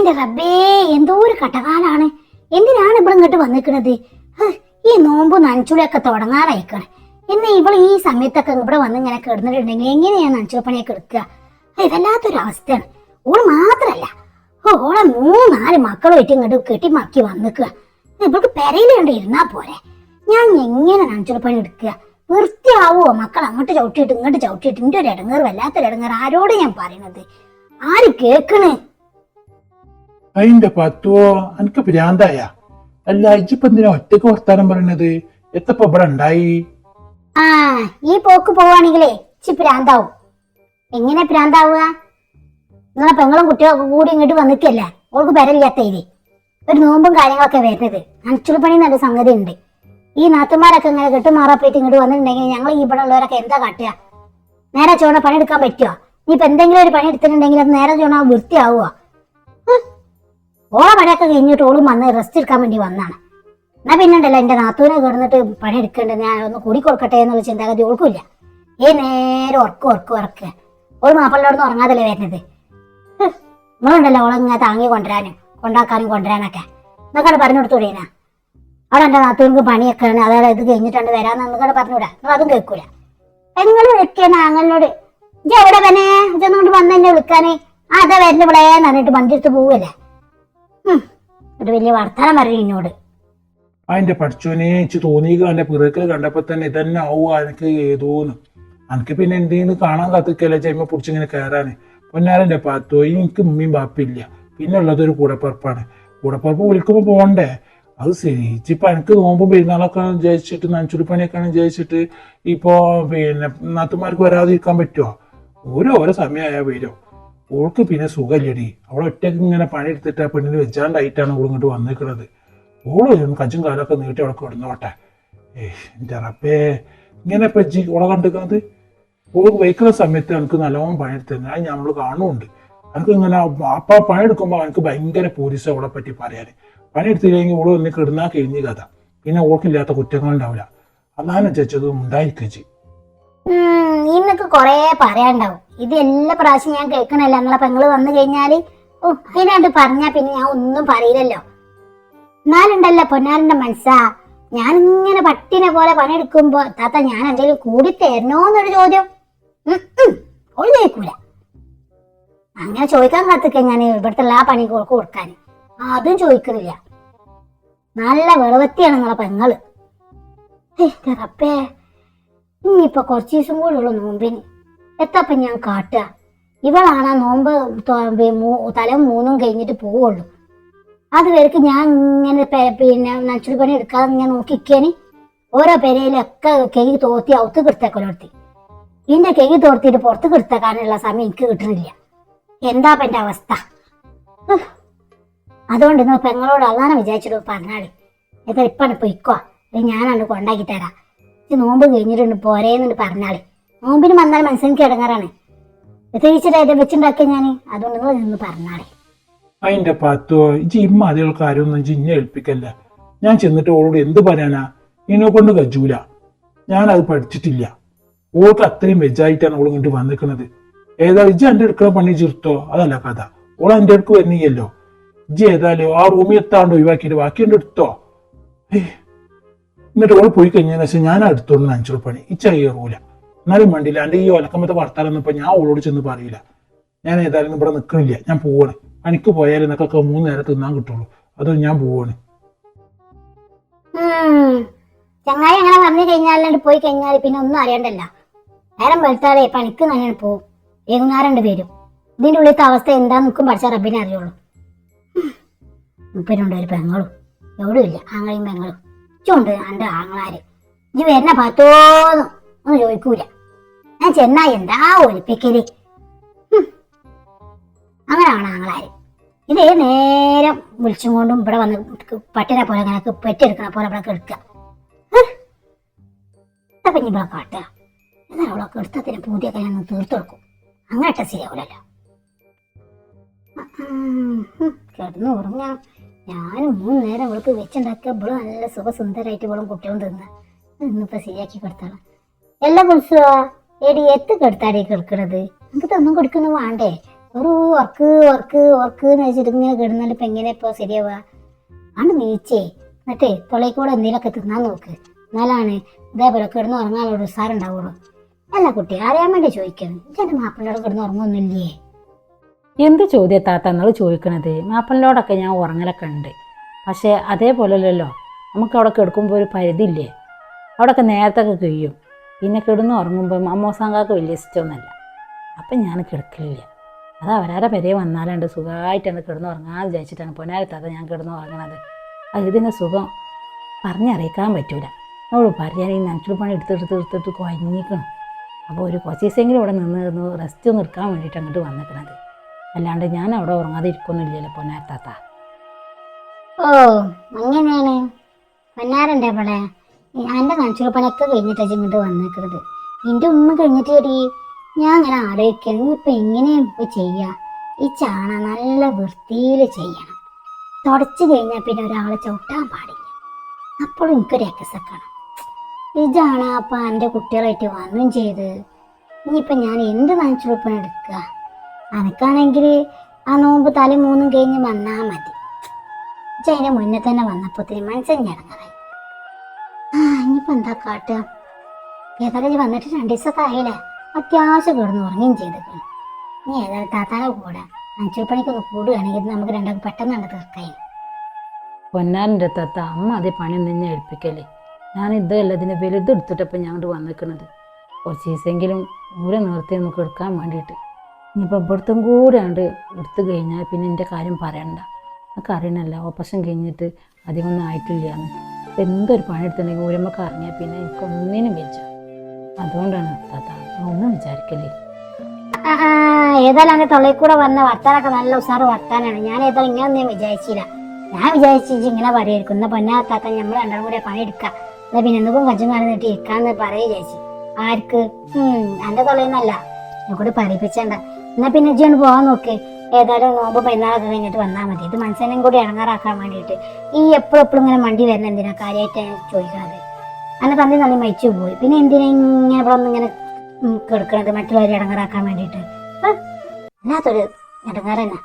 അതിന്റെ റബ്ബേ എന്തോ ഒരു കട്ടകാലാണ്. എന്തിനാണ് ഇവിടെ ഇങ്ങോട്ട് വന്നിരിക്കുന്നത് ഈ നോമ്പ് നനച്ചുളിയൊക്കെ തുടങ്ങാറായിക്കണ്. എന്നെ ഇവൾ ഈ സമയത്തൊക്കെ ഇവിടെ വന്ന് ഇങ്ങനെ കിടന്നിട്ടുണ്ടെങ്കിൽ എങ്ങനെയാണ് നനച്ചുള പണിയൊക്കെ എടുക്കുക? വല്ലാത്തൊരു അവസ്ഥയാണ് ഓൾ മാത്രല്ല. ഓളെ മൂന്നാൽ മക്കളുമായിട്ട് ഇങ്ങോട്ട് കെട്ടിമക്കി വന്നിക്കുക. ഇവൾക്ക് പെരയിലുണ്ട് ഇരുന്നാ പോരെ. ഞാൻ എങ്ങനെ നനച്ചുള പണി എടുക്കുക? വൃത്തിയാവോ? മക്കൾ അങ്ങോട്ട് ചവിട്ടിയിട്ട് ഇങ്ങോട്ട് ചവിട്ടിയിട്ട് ഇന്റെ ഒരു ഇടങ്ങേർ വല്ലാത്തൊരു ഇടങ്ങേർ ആരോട് ഞാൻ പറയുന്നത് ആര് കേക്കണേ? അതിന്റെ പത്തുവോ? എനിക്ക് ഭ്രാന്തായ. അല്ല ഇജിപ്പോ എന്തിനാ ഒറ്റയ്ക്ക് വർത്താനം പറയണത്? എത്തപ്പോ ഇവിടെ ഉണ്ടായി? ആ ഈ പോക്ക് പോവാണെങ്കിലേ ഇച്ചി ഭ്രാന്താവും. എങ്ങനെ ഭ്രാന്താവുക? നിങ്ങളെ പെങ്ങളും കുട്ടികളൊക്കെ കൂടി ഇങ്ങോട്ട് വന്നിട്ടല്ല? ഓൾക്ക് പരല്ലാത്ത ഇത്. ഒരു നോമ്പും കാര്യങ്ങളൊക്കെ വരുന്നത്. അണച്ചുളിപ്പണി നല്ല സംഗതി ഉണ്ട് ഈ നാത്തുമാരൊക്കെ ഇങ്ങനെ കെട്ടുമാറാപ്പോയിട്ട് ഇങ്ങോട്ട് വന്നിട്ടുണ്ടെങ്കിൽ ഞങ്ങൾ ഈ ഇവിടെ ഉള്ളവരൊക്കെ എന്താ കാട്ടുക? നേരെ ചോണ പണിയെടുക്കാൻ പറ്റുമോ ഇനിയിപ്പോ എന്തെങ്കിലും ഒരു പണി എടുത്തിട്ടുണ്ടെങ്കിൽ അത് നേരെ ചോണ വൃത്തിയാവുക ഓള പണിയൊക്കെ കഴിഞ്ഞിട്ട് ഓളും വന്ന് റെസ്റ്റ് എടുക്കാൻ വേണ്ടി വന്നാണ്. എന്നാ പിന്നെ ഉണ്ടല്ലോ എന്റെ നാത്തൂനെ കിടന്നിട്ട് പണി എടുക്കേണ്ടത് ഞാൻ ഒന്ന് കൂടി കൊടുക്കട്ടെ എന്നുള്ള ചിന്താഗതി ഓൾക്കില്ല ഈ നേരെ ഉറക്കം ഉറക്കം ഉറക്കുക ഓൾ മാപ്പിളോടൊന്നും ഉറങ്ങാതല്ലേ വരുന്നത്? നിങ്ങളുണ്ടല്ലോ ഓളങ്ങനെ താങ്ങി കൊണ്ടുവരാനും കൊണ്ടാക്കാനും കൊണ്ടുവരാനൊക്കെ. എന്നൊക്കെ പറഞ്ഞു കൊടുത്തുവിടേനാ അവിടെ എന്റെ നാത്തൂർക്ക് പണിയൊക്കെയാണ് അതായത് ഇത് കഴിഞ്ഞിട്ടുണ്ട് വരാന്ന് എന്നൊക്കെ പറഞ്ഞുവിടാ നിങ്ങൾ അതും കേൾക്കൂല. നിങ്ങൾ വിളിക്കണ ആങ്ങളോട് ഇജ്ജ് എവിടെ പനെ ഇതൊന്നുകൊണ്ട് വന്ന് എന്നെ വിളിക്കാനേ. ആ അതാ വരുന്ന ഇവിടെ വണ്ടി എടുത്ത് പോവല്ലേ? ഒരു വലിയ വർത്തമാനം പറയും എന്നോട് അതിന്റെ പഠിച്ചോനെ എനിക്ക് തോന്നിയത് എന്റെ പിറക്കൽ കണ്ടപ്പോ തന്നെ ഇതന്നെ ആവുക എനിക്ക് ഏതോന്ന്. എനിക്ക് പിന്നെ എന്തെങ്കിലും കാണാൻ കത്തിക്കല്ലേ ചെയ്യുമ്പോ പിടിച്ചിങ്ങനെ കയറാന് പൊന്നാരന്റെ പാത്തോയി എനിക്ക് ഉമ്മയും ബാപ്പില്ല. പിന്നെ ഉള്ളത് ഒരു കൂടപ്പറപ്പാണ്. കൂടപ്പറപ്പ് വിളിക്കുമ്പോ പോണ്ടേ? അത് ശരി. ഇച്ചിപ്പോ എനിക്ക് നോമ്പും പെരുന്നാളൊക്കെ ജയിച്ചിട്ട് നനച്ചുടിപ്പണിയൊക്കെയാണ് ജയിച്ചിട്ട് ഇപ്പോ പിന്നെ നാത്തുമാർക്ക് വരാതിരിക്കാൻ പറ്റുമോ ഓരോ ഓരോ സമയമായാ വരും. ഓൾക്ക് പിന്നെ സുഖമില്ലടി. അവളെ ഒറ്റയ്ക്ക് ഇങ്ങനെ പണിയെടുത്തിട്ട് ആ പെണ്ണിന് വെച്ചാണ്ടായിട്ടാണ് ഓൾ ഇങ്ങോട്ട് വന്നിരിക്കുന്നത് ഓൾ കഞ്ചും കാലൊക്കെ നീട്ടി അവിടെ കിടന്നോട്ടെ ഏയ് എന്റെ റബ്ബേ ഇങ്ങനെ ഇപ്പം ജി ഓളെ കണ്ടിരിക്കുന്നത് ഓൾക്ക് വയ്ക്കുന്ന സമയത്ത് എനിക്ക് നല്ലോണം പണിയെടുത്തിരുന്നു അത് നമ്മൾ കാണുന്നുണ്ട്. എനിക്ക് ഇങ്ങനെ അപ്പ പണിയെടുക്കുമ്പോൾ എനിക്ക് ഭയങ്കര പോലീസ് അവളെ പറ്റി പറയാൻ പണിയെടുത്തില്ലെങ്കിൽ ഓൾ ഒന്ന് കിടന്നാൽ കഴിഞ്ഞ കഥ. പിന്നെ ഓൾക്കില്ലാത്ത കുറ്റങ്ങളുണ്ടാവില്ല. അതാണ് ചേച്ചതും ഉണ്ടായിരിക്കച്ചി ഉം, ഇന്നൊക്കെ കൊറേ പറയാണ്ടാവും ഇത് എല്ലാ പ്രാവശ്യം ഞാൻ കേൾക്കണല്ലോ? നിങ്ങളെ പെങ്ങൾ വന്നു കഴിഞ്ഞാൽ ഓ അതിനാണ്ട് പറഞ്ഞാ പിന്നെ ഞാൻ ഒന്നും പറയില്ലല്ലോ. എന്നാലുണ്ടല്ലോ പൊന്നാരന്റെ മനസ്സാ. ഞാൻ ഇങ്ങനെ പട്ടിനെ പോലെ പണിയെടുക്കുമ്പോ താത്ത ഞാൻ എന്തെങ്കിലും കൂടി തരണോന്നൊരു ചോദ്യം. ചോദിക്കൂല അങ്ങനെ ചോദിക്കാൻ കാത്തിക്ക ഞാൻ ഇവിടുത്തെ എല്ലാ പണി ഓൾക്ക് കൊടുക്കാൻ അതും ചോദിക്കുന്നില്ല നല്ല വെളുവത്തിയാണ് നിങ്ങളെ പെങ്ങൾ ഹേയ്, എന്റെ ഇപ്പൊ ഇനിയിപ്പൊ കുറച്ച് ദിവസം കൂടെ ഉള്ളു നോമ്പിന്. എത്തപ്പം ഞാൻ കാട്ടുക. ഇവളാണ് ആ നോമ്പ് തല മൂന്നും കഴിഞ്ഞിട്ട് പോവുള്ളൂ. അത് വരക്ക് ഞാൻ ഇങ്ങനെ പിന്നെ നച്ചുടി പണി എടുക്കാതെ ഇങ്ങനെ നോക്കിക്കേന്. ഓരോ പെരയിലൊക്കെ കെയ്യ് തോർത്തി അവത്ത് കിടത്തേക്കൊലർത്തി ഇതിന്റെ കെയ്യ് തോർത്തിട്ട് പുറത്ത് കിടത്തേക്കാനുള്ള സമയം എനിക്ക് കിട്ടുന്നില്ല എന്താ എന്റെ അവസ്ഥ? അതുകൊണ്ട് ഇന്ന് പെങ്ങളോട് അതാണ് വിചാരിച്ചിട്ട് പറഞ്ഞാളി. എന്താ ഇപ്പാണ് പൊയ്ക്കോ. അല്ലെങ്കിൽ ഞാനാണ് കൊണ്ടാക്കി തരാം. ഇത് നോമ്പ് കഴിഞ്ഞിട്ടുണ്ട് പോരേന്നുണ്ട് പറഞ്ഞാളി. നോമ്പിന് വന്നാൽ മനസ്സിലേക്ക് ഇടങ്ങാറാണ് പ്രത്യേകിച്ചിട്ട് വെച്ചുണ്ടാക്കിയ ഞാൻ അതുകൊണ്ട് നിങ്ങൾ നിന്ന് പറഞ്ഞാളെ. അതിന്റെ പത്തോ ഇജ്ജ് ഇമ്മ അതിലുള്ള കാര്യമൊന്നും ഏൽപ്പിക്കല്ല. ഞാൻ ചെന്നിട്ട് ഓളോട് എന്ത് പറയാനാ? ഇനെ കൊണ്ട് കജൂല. ഞാൻ അത് പഠിച്ചിട്ടില്ല. ഓൾക്ക് അത്രയും വെജായിട്ടാണ് ഓൾ ഇങ്ങോട്ട് വന്നിരിക്കുന്നത് ഏതാ ഇജ്ജ് എന്റെ എടുക്കുന്ന പണി ചിർത്തോ അതല്ല കഥ. ഓൾ എന്റെ അടുക്ക് വരുന്നില്ലല്ലോ ഇജ്ജ് ഏതായാലും ആ റൂമിൽ എത്താണ്ട് ഒഴിവാക്കിയിട്ട് ബാക്കി എന്റെ എടുത്തോ? ഏയ്. എന്നിട്ട് ഓൾ പോയി കഴിഞ്ഞാൽ വെച്ചാൽ ഞാൻ എടുത്തോണ്ട് അഞ്ചു റുപ്പാണ് കയറൂല എന്നാലും വേണ്ടില്ല എന്റെ ഈ ഒലക്കമ്പത്തെ വർത്താനം ഇപ്പൊ ഞാൻ ഓളോട് ചെന്ന് പറയില്ല ഞാൻ ഏതായാലും ഇവിടെ നിൽക്കണില്ല ഞാൻ പോവാണ്. പണിക്ക് പോയാൽ എന്നൊക്കെ മൂന്ന് നേരം തിന്നാൻ കിട്ടുള്ളൂ. അതോ ഞാൻ പോവാണ്. ചങ്ങായി അങ്ങനെ പറഞ്ഞു കഴിഞ്ഞാൽ പോയി കഴിഞ്ഞാൽ പിന്നെ ഒന്നും അറിയണ്ടല്ല. നേരം വെളുത്താലേ പണിക്ക് തന്നെയാണ് പോവും. വൈകുന്നേരം പേരും ഇതിന്റെ ഉള്ളിലത്തെ അവസ്ഥ എന്താന്ന് നിൽക്കും പഠിച്ച റബ്ബിനെ അറിയുള്ളൂ. മുപ്പരുണ്ട് ഒരു പെങ്ങളും. എവിടെയും ഇല്ല. ആങ്ങളെയും പെങ്ങളും. ഇച്ചുണ്ട് എന്റെ ആങ്ങളാര്. ഇനി വരുന്ന പത്തോന്നും ഒന്നും ചോദിക്കൂല. ഞാൻ ചെന്നാ എന്താ ഒലിപ്പിക്കൽ. അങ്ങനെയാണ് ആങ്ങളാര്. ഇത് നേരം വിളിച്ചും കൊണ്ടും ഇവിടെ വന്ന് പട്ടിനെ പോലെ അങ്ങനെ പെറ്റെടുക്കണ പോലെ ഇവിടെ കിടക്കുക ഇപ്പൊ ഇനി ഇവിടെ കാട്ടുക എന്നാൽ അവളെ കെടുത്തത്തിന് പൂതിയൊക്കെ ഞാൻ തീർത്തു കൊടുക്കും. അങ്ങനെ ശരിയാവില്ലല്ലോ കിടന്നു ഉറങ്ങാം. ഞാനും മൂന്ന് നേരം അവൾക്ക് വെച്ചുണ്ടാക്കിയ ഇവളും നല്ല സുഖസുന്ദരായിട്ട് ഇവളും കുട്ടികളും തിന്ന. ഇന്നിപ്പോ ശരിയാക്കി കൊടുത്താണ് എല്ലാ കുളിച്ചുവാ എടി എത്ത് കെടുത്താടി കിടക്കണത്? നമുക്ക് തന്നും കൊടുക്കുന്ന വേണ്ടേ? ഒരു ഉറക്ക് ഉറക്ക് ഉറക്ക് എന്ന് വെച്ചിട്ട് ഇങ്ങനെ കിടന്നാൽ ഇപ്പൊ എങ്ങനെ ഇപ്പൊ ശരിയാവുക? ആണ് നീച്ചേ എന്നിട്ടേ തൊളയിൽ കൂടെ എന്തെങ്കിലുമൊക്കെ തിന്നാൻ നോക്ക്. എന്നാലാണ് ഇതേപോലെ കിടന്ന് ഉറങ്ങാനുള്ള ഒരു ഉസാറുണ്ടാവുള്ളൂ. അല്ല കുട്ടി അറിയാൻ വേണ്ടി ചോദിക്കുന്നു ചേട്ടൻ മാപ്പിളോട് കിടന്ന് ഉറങ്ങുന്നില്ലേ എന്ത് ചോദ്യത്താത്ത നിങ്ങൾ ചോദിക്കണത്? മാപ്പനിലോടൊക്കെ ഞാൻ ഉറങ്ങലൊക്കെ ഉണ്ട്. പക്ഷേ അതേപോലെയല്ലല്ലോ നമുക്ക് അവിടെ കിടക്കുമ്പോൾ ഒരു പരിധിയില്ലേ? അവിടെയൊക്കെ നേരത്തെ ഒക്കെ കഴിയും. പിന്നെ കിടന്ന് ഉറങ്ങുമ്പോൾ അമ്മോസാങ്കാക്ക് വലിയ ഇഷ്ടമൊന്നുമല്ല. അപ്പം ഞാൻ കിടക്കില്ല അത് അവരാരെ പെരേ വന്നാലുണ്ട് സുഖമായിട്ടാണ് കിടന്ന് ഉറങ്ങാൻ വിചാരിച്ചിട്ടാണ് പൊന്നാരത്താത്ത ഞാൻ കിടന്ന് ഉറങ്ങണത്. അത് ഇതിന്റെ സുഖം പറഞ്ഞറിയിക്കാൻ പറ്റൂല. നമ്മൾ പറയാൻ ഈ നനച്ചുള്ള പണി എടുത്തെടുത്ത് എടുത്തിട്ട് കുഴങ്ങിക്കണം അപ്പോൾ ഒരു കുറച്ച് ദിവസമെങ്കിലും ഇവിടെ നിന്ന് റെസ്റ്റ് എടുക്കാൻ വേണ്ടിയിട്ട് അങ്ങോട്ട് വന്നിക്കണത്. അല്ലാണ്ട് ഞാൻ അവിടെ ഉറങ്ങാതെ ഇരിക്കുന്നില്ലല്ലോ പൊന്നാരത്താത്ത ഓ അങ്ങനെയാണ്. പൊന്നാരന്റെ ഇവിടെ എന്റെ കണച്ചുപണിയൊക്കെ കഴിഞ്ഞിട്ടാ ഇങ്ങോട്ട് വന്നേക്കുന്നത് എന്റെ ഉമ്മ കഴിഞ്ഞിട്ട് എടി ഞാൻ അങ്ങനെ ആലോചിക്കണം ഇപ്പൊ എങ്ങനെയും ഇപ്പൊ ചെയ്യാ? ഈ ചാണ നല്ല വൃത്തിയിൽ ചെയ്യണം. തുടച്ചു കഴിഞ്ഞാൽ പിന്നെ ഒരാളെ ചവിട്ടാൻ പാടില്ല. അപ്പോൾ എനിക്കൊരു എക്സക്കണം ചാണ അപ്പൊ എന്റെ കുട്ടികളായിട്ട് വന്നും ചെയ്ത്. ഇനിയിപ്പൊ ഞാൻ എന്ത് നനച്ചുറുപ്പണ എടുക്കുക അനക്കാണെങ്കിൽ ആ നോമ്പ് തല മൂന്നും കഴിഞ്ഞ് വന്നാൽ മതി. അതിന്റെ മുന്നേ തന്നെ വന്നപ്പോത്തിന് മനസ്സിന് ഇറങ്ങാറായി ആ ഇനിയിപ്പോൾ എന്താ കാട്ടുക ഏതായാലും വന്നിട്ട് രണ്ടു ദിവസമൊക്കെ ആയില്ലേ? അത്യാവശ്യം കിടന്ന് ഉറങ്ങുകയും ചെയ്തിട്ടുണ്ട് നീ ഏതായാലും താത്താനെ കൂടെ അഞ്ചുപണിക്കൊന്ന് കൂടുകയാണെങ്കിൽ നമുക്ക് രണ്ടാൾക്ക് പെട്ടെന്ന് കണ്ട് തീർക്കായി പൊന്നാരന്റെ തത്ത അമ്മ അതേ പണി നിന്നെ ഏൽപ്പിക്കല്ലേ? ഞാൻ ഇതല്ല ഇതിന് വലുതെടുത്തിട്ടപ്പോൾ ഞാൻ വന്നിരിക്കുന്നത് കുറച്ച് ദിവസമെങ്കിലും ഊരെ നിർത്തി നമുക്ക് എടുക്കാൻ വേണ്ടിയിട്ട്. ഇനിയിപ്പോൾ ഇവിടുത്തും കൂടെ ഉണ്ട് എടുത്തു കഴിഞ്ഞാൽ പിന്നെ എന്റെ കാര്യം പറയണ്ട. നമുക്ക് അറിയണല്ല. ഓപ്പറേഷൻ കഴിഞ്ഞിട്ട് അധികമൊന്നും ആയിട്ടില്ല എന്ന് എന്തൊരു പണി എടുത്തിട്ടുണ്ടെങ്കിൽ ഊരമ്മക്ക് അറിഞ്ഞാൽ പിന്നെ എനിക്ക് ഒന്നിനും വെച്ച അതുകൊണ്ടാണ് താത്ത ഒന്നും വിചാരിക്കലേ ആ, ആ, ഏതായാലും അങ്ങനെ തൊള്ളയിൽ കൂടെ വന്ന വർത്താനൊക്കെ നല്ല ഉസാറ് വർത്താനാണ്. ഞാൻ ഏതായാലും ഇങ്ങനെ ഒന്നും വിചാരിച്ചില്ല. ഞാൻ വിചാരിച്ചു ഇങ്ങനെ പറയായിരിക്കും എന്നാ പൊന്നാത്താത്ത നമ്മൾ രണ്ടാം കൂടെ പണിയെടുക്കാം എന്നാ പിന്നെ എന്തും കഞ്ചും മറന്നിട്ട് നീട്ടി ഇരിക്കാന്ന് പറയുക വിചാരിച്ചു. ആർക്ക്? എന്റെ തൊള്ളയിൽ നിന്നല്ല. എന്നെ കൂടി പറയിപ്പിച്ചണ്ട. എന്നാ പിന്നെ ജിയാണ് പോകാൻ നോക്ക്. ഏതായാലും നോമ്പ് പെരുന്നാളൊക്കെ കഴിഞ്ഞിട്ട് വന്നാൽ മതി. ഇത് മനസ്സിനെയും കൂടി ഇറങ്ങാറാക്കാൻ വേണ്ടിയിട്ട് ഈ എപ്പോഴും എപ്പോഴും ഇങ്ങനെ മണ്ടി വരുന്ന എന്തിനാ? കാര്യമായിട്ട് ചോദിക്കാതെ. അങ്ങനെ തന്നി നന്ദി മരിച്ചു പോയി. പിന്നെ എന്തിനാ ഇങ്ങനെ ഇവിടെ ഇങ്ങനെ കിടക്കണത്? മറ്റുള്ളവരെ ഇടങ്ങാറാക്കാൻ വേണ്ടിയിട്ട്. അല്ലാത്തൊരു ഇടങ്ങാറ് തന്നെ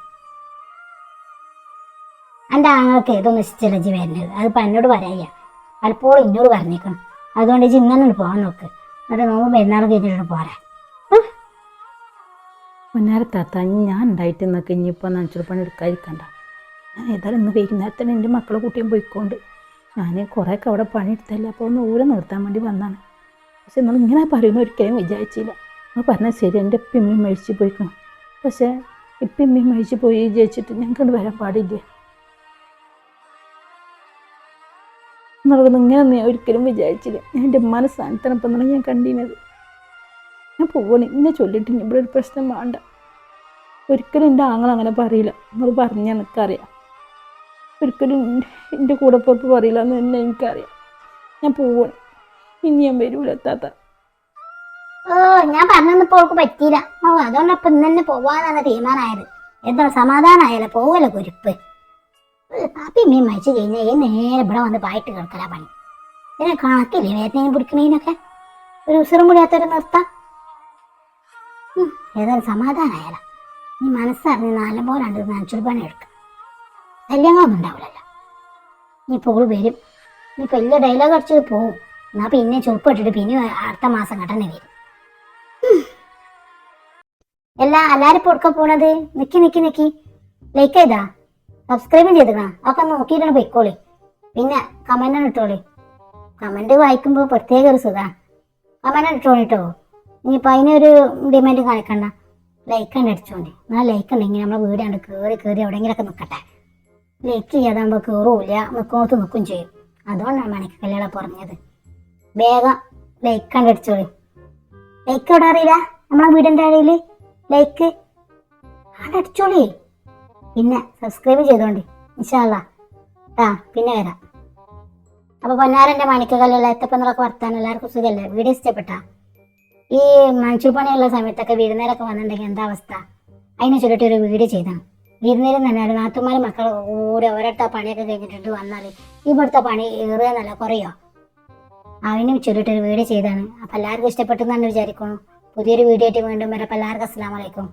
എന്റെ ആങ്ങൾക്ക് ഏതൊന്നും ഇഷ്ടമല്ല ജി വരുന്നത് അതിപ്പോൾ എന്നോട് പറയാ. പലപ്പോഴും എന്നോട് പറഞ്ഞേക്കണം. അതുകൊണ്ട് ജി ഇന്നു പോകാൻ നോക്ക്. എന്നിട്ട് നോമ്പ് പെരുന്നാൾ കഴിഞ്ഞിട്ട് പോരാ. പൊന്നാരത്താത്ത ഞാൻ ഉണ്ടായിട്ട് നിന്നൊക്കെ ഇനിയിപ്പോൾ നനച്ചൊരു പണി എടുക്കാതിരിക്കണ്ട. ഞാൻ ഏതായാലും ഇന്ന് വൈകുന്നേരത്തിന് എന്റെ മക്കളെ കുട്ടിയും പോയിക്കൊണ്ട് ഞാൻ കുറേയൊക്കെ അവിടെ പണിയെടുത്തല്ലേ അപ്പോൾ ഒന്ന് ഊരെ നിർത്താൻ വേണ്ടി വന്നാണ്. പക്ഷെ നിങ്ങൾ ഇങ്ങനെ പറയുന്ന ഒരിക്കലും വിചാരിച്ചില്ല. നിങ്ങൾ പറഞ്ഞാൽ ശരി എന്റെ ഇപ്പിമ്മയും മേടിച്ച് പോയിക്കണം. പക്ഷേ ഇപ്പിമ്മയും മേടിച്ച് പോയി വിചാരിച്ചിട്ട് ഞങ്ങൾക്ക് വരാൻ പാടില്ലേ? എന്നുള്ളത് ഇങ്ങനെ ഒരിക്കലും വിചാരിച്ചില്ല. ഞാൻ എന്റെ സ്ഥാനത്താണ് ഇപ്പം ഞാൻ കണ്ടിരുന്നത് ഞാൻ പോകണേ എന്നെ ചൊല്ലിട്ട് ഇനി ഇവിടെ ഒരു പ്രശ്നം വേണ്ട. ഒരിക്കലും എന്റെ ആങ്ങൾ അങ്ങനെ പറയില്ല. നിങ്ങൾ പറഞ്ഞ എനിക്കറിയാം. ഒരിക്കലും എന്റെ കൂടെ പുറത്ത് പറയില്ല എന്ന് തന്നെ എനിക്കറിയാം. ഞാൻ പോവണം. ഇനി ഞാൻ വരൂല എത്താത്ത ഓ ഞാൻ പറഞ്ഞപ്പോൾ അവൾക്ക് പറ്റിയില്ല. ഓ അതുകൊണ്ട് ഇപ്പം ഇന്ന് തന്നെ പോവാന്നാണ് തീരുമാനമായത് എന്താ സമാധാനമായാലോ പോവല്ലോ കുരുപ്പ്. അപ്പൊ മീൻ മരിച്ചു കഴിഞ്ഞാൽ ഈ നേരെ ഇവിടെ വന്ന് പായിട്ട് കിടക്കലാ പണി. ഇതിനെ കണക്കില്ലേ വേദനയും പിടിക്കണേനൊക്കെ? ഒരു ഉസറും മുടിയാത്തൊരു നിർത്താം. ഏതായാലും സമാധാനമായാലോ നീ മനസ്സറിഞ്ഞ് നാലും പോലെ രണ്ട് നനച്ചൊരു പണി എടുക്കും. കല്യാണമൊന്നും ഉണ്ടാവില്ലല്ലോ. നീ ഇപ്പോൾ വരും. നീ ഇപ്പോൾ എല്ലാ ഡയലോഗ് അടിച്ചത് പോവും. എന്നാൽ പിന്നെ ചുരുപ്പിട്ടിട്ട് പിന്നെ അടുത്ത മാസം കട്ടനെ വരും. എല്ലാ എല്ലാരും ഇപ്പോൾ പോണത്? നിക്കി നിക്കി നിക്കി. ലൈക്ക് ചെയ്താ? സബ്സ്ക്രൈബ് ചെയ്തതാ ഒക്കെ നോക്കിയിട്ടാണ് പൊയ്ക്കോളി. പിന്നെ കമന്റ് ഇട്ടോളി. കമന്റ് വായിക്കുമ്പോൾ പ്രത്യേക ഒരു സുഖ. കമന്റ് ഇട്ടോളി കേട്ടോ ഇനിയിപ്പോ അതിനൊരു ഡിമാൻഡ് കാണിക്കണ്ട. ലൈക്ക് കണ്ട് അടിച്ചോണ്ട്. എന്നാൽ ലൈക്ക് ഉണ്ടെങ്കിൽ നമ്മളെ വീട് കണ്ട് കയറി കയറി എവിടെയെങ്കിലൊക്കെ നിൽക്കട്ടെ ലൈക്ക് ചെയ്യാതാകുമ്പോൾ കയറൂല നിൽക്കോത്ത് നിൽക്കും ചെയ്യും. അതുകൊണ്ടാണ് മണിക്ക് കല്യാണം പറഞ്ഞത്. വേഗം ലൈക്ക് കണ്ട് അടിച്ചോളി. ലൈക്ക് എവിടെ അറിയില്ല? നമ്മളെ വീടിന്റെ അടിയിൽ ലൈക്ക് അടിച്ചോളി. പിന്നെ സബ്സ്ക്രൈബ് ചെയ്തോണ്ടി. ഇൻഷാല്ല ആ പിന്നെ വരാം. അപ്പോൾ പൊന്നാരന്റെ മണിക്കകല്ലുള്ള എത്തപ്പെന്നുള്ളൊക്കെ വർത്താനം. എല്ലാവർക്കും സുഖമല്ലേ വീഡിയോ ഇഷ്ടപ്പെട്ടാ? ഈ മൺസൂർ പണിയുള്ള സമയത്തൊക്കെ വിരുന്നേരൊക്കെ വന്നിട്ടുണ്ടെങ്കിൽ എന്താ അവസ്ഥ? അതിനെ ചുരുട്ടി ഒരു വീട് ചെയ്താണ് വിരുന്നേരം തന്നെ ഒരു നാത്തുമാരും മക്കൾ കൂടെ ഒരട്ട പണിയൊക്കെ കഴിഞ്ഞിട്ട് വന്നാൽ ഇവിടുത്തെ പണി ഏറുകയെന്നല്ല കുറയോ? അവനും ചുരുട്ടൊരു വീട് ചെയ്താണ്. അപ്പം എല്ലാവർക്കും ഇഷ്ടപ്പെട്ടു എന്നാണ് വിചാരിക്കുന്നു. പുതിയൊരു വീഡിയോ ആയിട്ട് വീണ്ടും വരാം. അപ്പം എല്ലാവർക്കും അസ്സാം വലൈക്കും